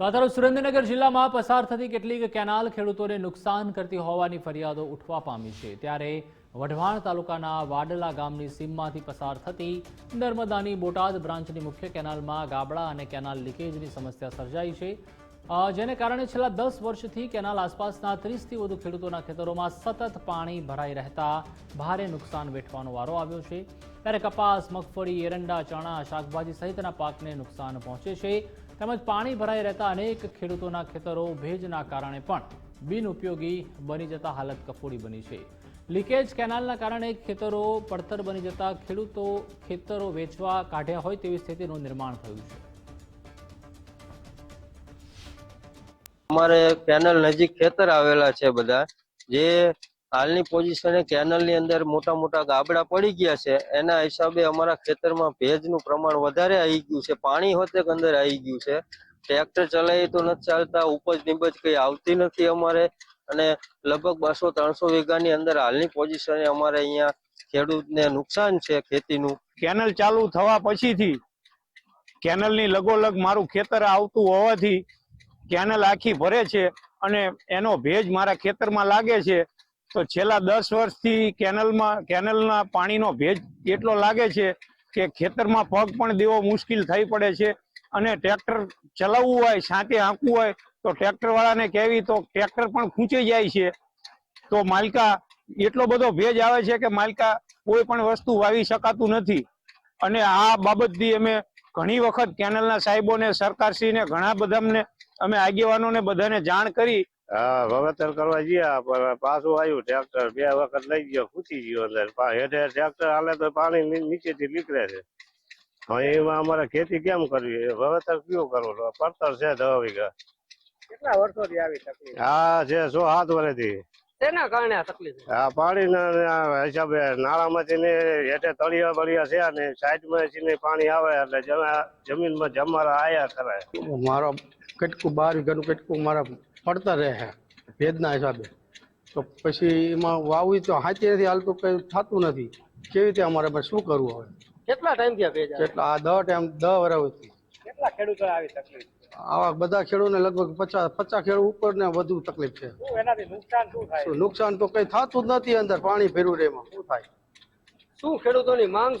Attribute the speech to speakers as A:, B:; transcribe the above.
A: તો આ તરફ સુરેન્દ્રનગર જિલ્લામાં પસાર થતી કેટલીક કેનાલ ખેડૂતોને નુકસાન કરતી હોવાની ફરિયાદો ઉઠવા પામી છે. ત્યારે વઢવાણ તાલુકાના વાડલા ગામની સીમમાંથી પસાર થતી નર્મદાની બોટાદ બ્રાન્ચની મુખ્ય કેનાલમાં ગાબડા અને કેનાલ લીકેજની સમસ્યા સર્જાઈ છે. જેને કારણે છેલ્લા દસ વર્ષથી કેનાલ આસપાસના ત્રીસથી વધુ ખેડૂતોના ખેતરોમાં સતત પાણી ભરાઈ રહેતા ભારે નુકસાન વેઠવાનો વારો આવ્યો છે. ત્યારે કપાસ, મગફળી, એરંડા, ચણા, શાકભાજી સહિતના પાકને નુકસાન પહોંચે છે. તેમજ પાણી ભરાઈ રહેતા અનેક ખેડૂતોના ખેતરો ભેજના કારણે પણ બિનઉપયોગી બની જતા હાલત કફોડી બની છે. લીકેજ કેનાલના કારણે ખેતરો પડતર બની જતા ખેડૂતો ખેતરો વેચવા કાઢ્યા હોય તેવી સ્થિતિનું નિર્માણ થયું છે.
B: અમારે કેનલ નજીક ખેતર આવેલા છે બધા, જે હાલની પોઝિશને કેનલની અંદર મોટા મોટા ગાબડા પડી ગયા છે. એના હિસાબે અમારા ખેતરમાં ભેજનું પ્રમાણ વધારે આવી ગયું છે. પાણી હોતે અંદર આવી ગયું છે. ટ્રેક્ટર ચલાવી તો નથી ચાલતા, ઉપજ નિબજ કઈ આવતી નથી અમારે. અને લગભગ બસો ત્રણસો વીઘાની અંદર હાલની પોઝિશને અમારે અહીંયા ખેડૂતને નુકસાન છે ખેતીનું.
C: કેનલ ચાલુ થવા પછીથી કેનલની લગોલગ મારું ખેતર આવતું હોવાથી કેનલ આખી ભરે છે અને એનો ભેજ મારા ખેતરમાં લાગે છે. તો છેલ્લા દસ વર્ષથી કેનલમાં, કેનલના પાણીનો ભેજ એટલો લાગે છે કે ખેતરમાં પગ પણ દેવો મુશ્કેલ થઈ પડે છે અને ટ્રેક્ટર ચલાવવું હોય સાંતે હાંકવું હોય, તો ટ્રેક્ટર વાળાને કહેવી તો ટ્રેક્ટર પણ ખૂંચી જાય છે. તો માલકા, એટલો બધો ભેજ આવે છે કે માલકા કોઈ પણ વસ્તુ વાવી શકાતું નથી. અને આ બાબતથી અમે ઘણી વખત કેનલના સાહેબોને, સરકારશ્રીને, ઘણા બધાને અમે આગેવાનોને બધાને જાણ કરી
D: હા વાવેતર કરવા ગયા પણ પાછું આવ્યું ટ્રેક્ટર બે વખત લઈ ગયો ખૂચી ગયો અંદર. હેઠે ટ્રેક્ટર હાલે તો પાણી નીચેથી નીકળે છે. હવે એમાં અમારે ખેતી કેમ કરવી? વાવેતર કયું કરવું? પડતર છે દવા વીઘા.
E: કેટલા વર્ષોથી આવી તકલીફ?
D: હા છે સો સાત વર્ષથી.
E: તેના કારણે આ તકલીફ છે?
D: આ પાણીના હિસાબે નાળામાંથી ને હેઠે તળિયા બળિયા છે ને સાઈડમાં ને પાણી આવે એટલે જમીનમાં જમારા આયા કરે
F: મારો કટકું બાર ઘરનું કટકું મારા પડતા રહે છે ભેજના હિસાબે. તો પછી એમાં વાવી તો હાચી નથી હાલતું કઈ થતું નથી. કેવી રીતે અમારે પછી શું કરવું હવે?
E: કેટલા ટાઈમ થયા
F: કેટલા આ દહ ટાઈમ દહ વર્ષથી
E: કેટલા ખેડૂતો આવી તકલીફ?
F: આવા બધા ખેડૂતને લગભગ પચાસ પચાસ ખેડૂત ઉપર ને વધુ તકલીફ છે.
E: નુકસાન
F: તો કઈ થતું જ નથી અંદર પાણી ફેરવું એમાં. શું થાય?
E: શું ખેડૂતોની માંગ